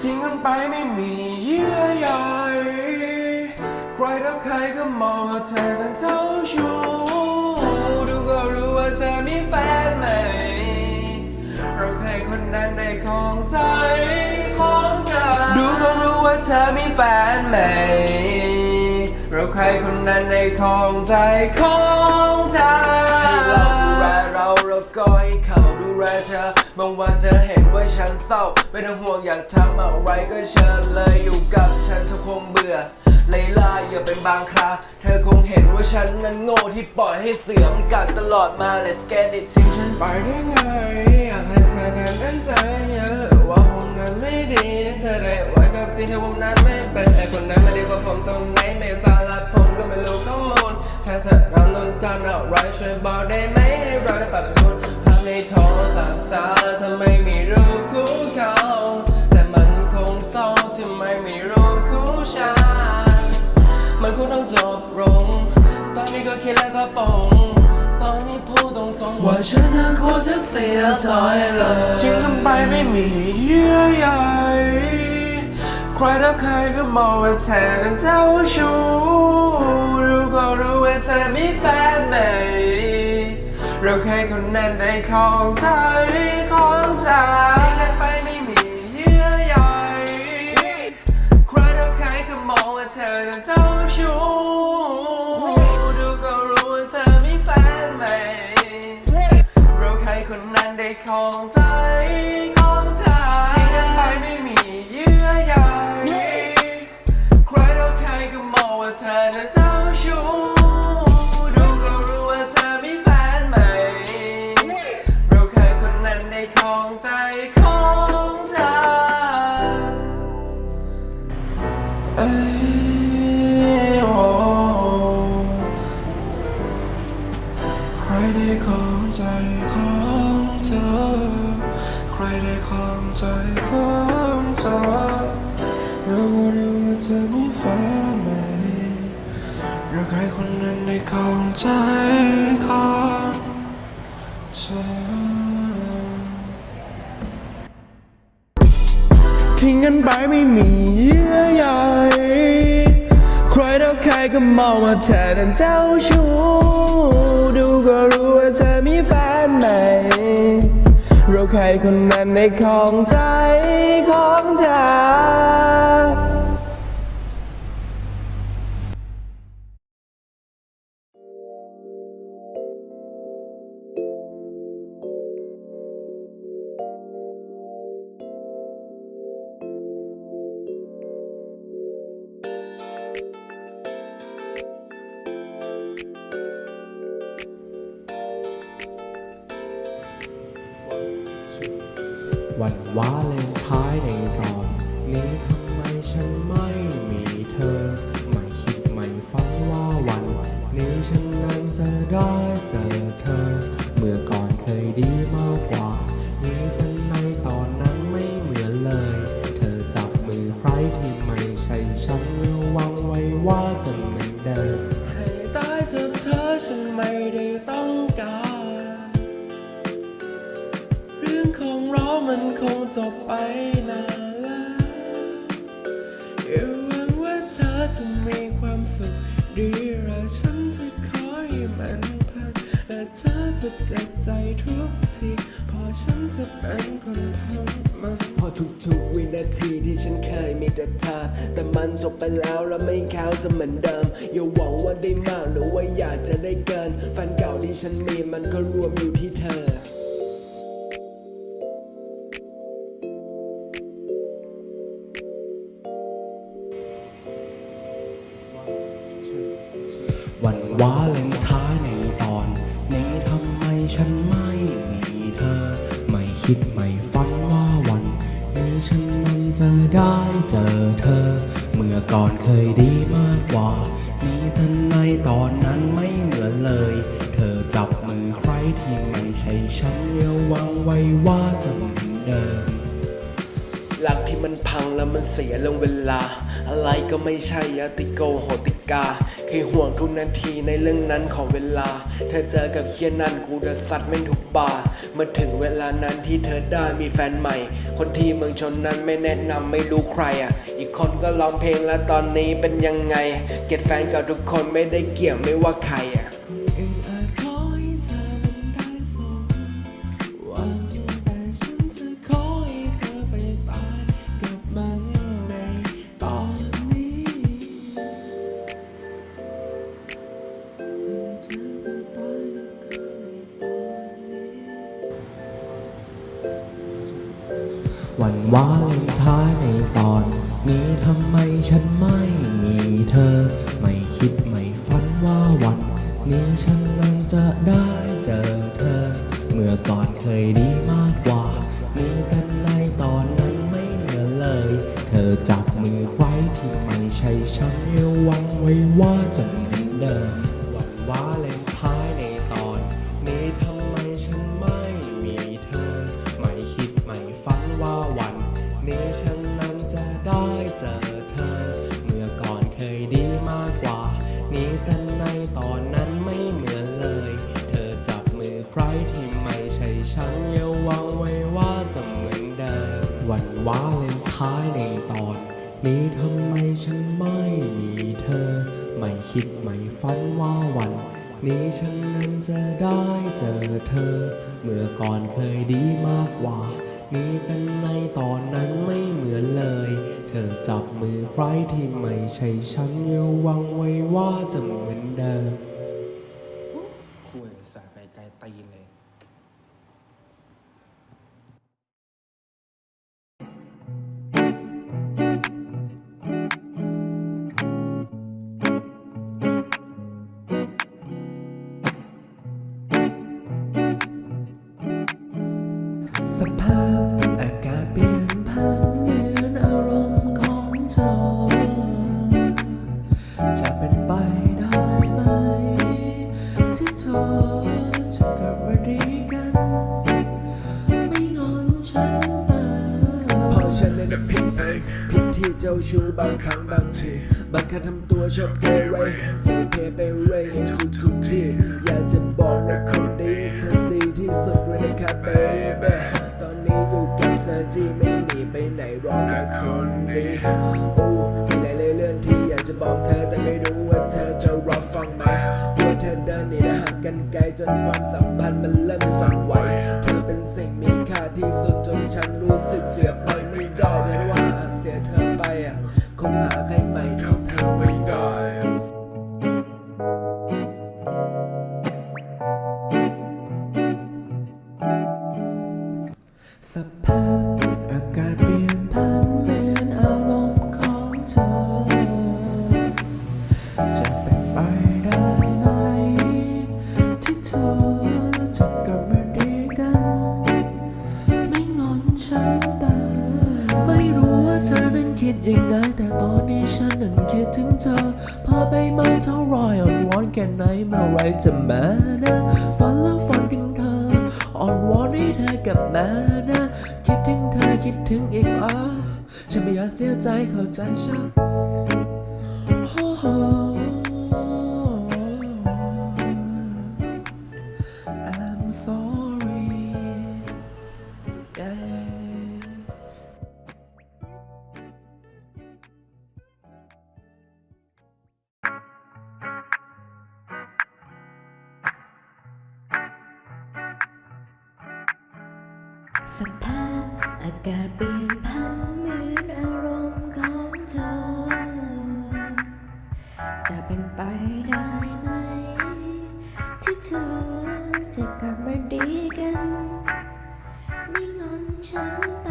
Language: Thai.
ทิ้งกันไปไม่มีเยื่อใยใครรักใครก็มองว่าเธอนั้นเจ้าชู้ดูก็รู้ว่าเธอมีแฟนใหม่เราใครคนนั้นได้ของใจของเธอดูก็รู้ว่าเธอมีแฟนใหม่เราใครคนนั้นได้ของใจของเธอให้เราดูแลเราแล้วก็ให้เขา แลเธอบางวันเธอเห็นว่าฉันเศร้า ไม่ต้องห่วงอยากทำอะไรก็เชิญเลยอยู่กับฉันเธอคงเบื่อเลยลาอย่าเป็นบางครา เธอคงเห็นว่าฉันนั้นโง่ที่ปล่อยให้เสือมกัดตลอดมา Let's get it ทิ้งฉันไปได้ไง อยากให้เธอนั้นมั่นใจอย่าเลยว่าผมนั้นไม่ดี เธอได้ไว้กับสิ่งที่ผมนั้นไม่เป็นไอคนนั้นไม่ดีกว่าผมตรงไหนไม่สาระผมก็ไม่รู้ข้อมูลถ้าเธอนั้นต้องการอะไรช่วยบอกได้ไหมให้เราได้ปรับจูน ในโทรศัพท์เธอทำไมมีรูปคู่เขา แต่มันคงเศร้าที่ไม่มีรูปคู่ฉัน มันคงต้องจบลง ตอนนี้ก็คิดแล้วก็ปงตอนนี้พูดตรงๆว่าฉันนั้นโคตรจะเสียใจเลยทิ้งกันไปไม่มีเยื่อใยใครรักใครก็มองว่าเธอนั้นเจ้าชู้รู้ก็รู้ว่าเธอมีแฟนใหม่ เราแค่คนนั้นได้ของใจของใจทิ้งกันไปไม่มีเยื่อใยใครรักใครก็มองว่าเธอนั้นเจ้าชู้ดูก็รู้ว่าเธอมีแฟนใหม่เราใครคนนั้นได้ของใจ มีแฟนใหม่เราใครคนนั้นได้ของใจของเธอทิ้งกันไปไม่มีเยื่อใยใครรักใครก็มองว่าเธอนั้นเจ้าชู้ดูก็รู้ว่าเธอมีแฟนใหม่เราใครคนนั้นในของใจของเธอ วันวาเลนไทน์ในตอนนี้ทำไมฉันไม่มีเธอ ไม่คิดไม่ฝันว่าวันนี้ฉันนั้นจะได้เจอเธอ เมื่อก่อนเคยดีมากกว่า นี้แต่ในตอนนั้นไม่เหมือนเลย เธอจับมือใครที่ไม่ใช่ฉันเมื่อวังไว้ว่าจะเหมือนเดิมให้ตายเถอเธอฉันไม่ได้ต้องการ คงจบไปนานแล้วอย่าหวังว่าเธอจะมีความสุขดีหรือฉันจะขอให้มันพันและเธอจะเจ็บใจทุกทีพอฉันจะเป็นคนทำมันพอทุกๆวินาทีที่ฉันเคยมีแต่เธอแต่มันจบไปแล้วแล้วไม่แค้วจะเหมือนเดิม อย่าหวังว่าได้มากหรือว่าอยากจะได้เกินแฟนเก่าที่ฉันมีมันก็รวมอยู่ที่เธอ วาเลนไทน์ในตอน นี้ทำไมฉันไม่มีเธอ ไม่คิดไม่ฝันว่าวันนี้ฉันนั้นจะได้เจอเธอ เมื่อก่อนเคยดีมากกว่า นี้ทันในตอนนั้นไม่เหมือนเลย เธอจับมือใครที่ไม่ใช่ฉันอย่าหวังไว้ว่าจะเหมือนเดิม มันพังแล้วมันเสียเรื่องเวลา อะไรก็ไม่ใช่ยาติโกโหติกาเคยห่วงทุกนาทีในเรื่องนั้นของเวลา เธอเจอกับเคียนั่นกูจะซัดไม่งทุกบาเมื่อถึงเวลานั้นที่เธอได้มีแฟนใหม่ คนที่เมืองชนนั้นไม่แนะนำไม่รู้ใครอะ อีกคนก็ร้องเพลงแล้วตอนนี้เป็นยังไง เก็ตแฟนกับทุกคนไม่ได้เกี่ยวไม่ว่าใครอะ วาเลนไทน์ในตอนนี้ทำไมฉันไม่มีเธอ ไม่คิดไม่ฝันว่าวัน นี้ฉันนั้นจะได้เจอเธอ เมื่อก่อนเคยดีมากกว่า นี้แต่ในตอนนั้นไม่เหมือเลย เธอจับมือใครที่ไม่ใช่ฉันอย่าหวังไว้ว่าจะเหมือนเดิมาเลนไทน์ในตอน นี้ทำไมฉันไม่มีเธอ ไม่คิดไม่ฝันว่าวัน นี้ฉันนั้นจะได้เจอเธอ เมื่อก่อนเคยดีมากกว่า นี้แต่ในตอนนั้นไม่เหมือนเลย เธอจับมือใครที่ไม่ใช่ฉันอย่าหวังไว้ว่าจะเหมือนเดิม สภาพอากาศเปลี่ยนผันเหมือนอารมณ์ของเธอ จะเป็นไปได้ไหม ที่เธอจะกลับมาดีกัน ไม่งอนฉันไปเพราะฉันนั้นผิดเองผิดที่เจ้าชู้บางครั้งบางทีบางครั้งทำตัวชอบเกเรเสียเพไปเรยในทุกทุกที่อยากจะบอกในคนดีเธอดีที่สุดเลยนะครับเเซอร์จีไม่หนีไปไหนรองมาคนดีโอ้มีหลายเรื่องที่อยากจะบอกเธอแต่ไม่รู้ว่าเธอจะรับฟังไหมกลัวเธอเดินหนีและห่างกันไกลจนความสัมพันธ์มันเริ่มสั่นไหวเธอเป็นสิ่งมีค่าที่สุดจนฉันรู้สึกเสียไปไม่ได้แต่ว่าหากเสียเธอไปอะคงหาใครใหม่เท่าเธอไม่ได้ จะเป็นไปได้ไหม ที่เธอจะกลับมาดีกัน ไม่งอนฉันไปไม่รู้ว่าเธอนั้นคิดยังไง แต่ตอนนี้ฉันนั้นคิดถึงเธอพอใบไม้เท่าไรอ่อนวอนแค่ไหนเมื่อไรจะมานะฝันแล้วฝันถึงเธออ่อนวอนให้เธอกลับมานะ คิดถึงเธอคิดถึงอีกอะฉันไม่อยากเสียใจเข้าใจฉัน สภาพอากาศเปลี่ยน อจะกลับ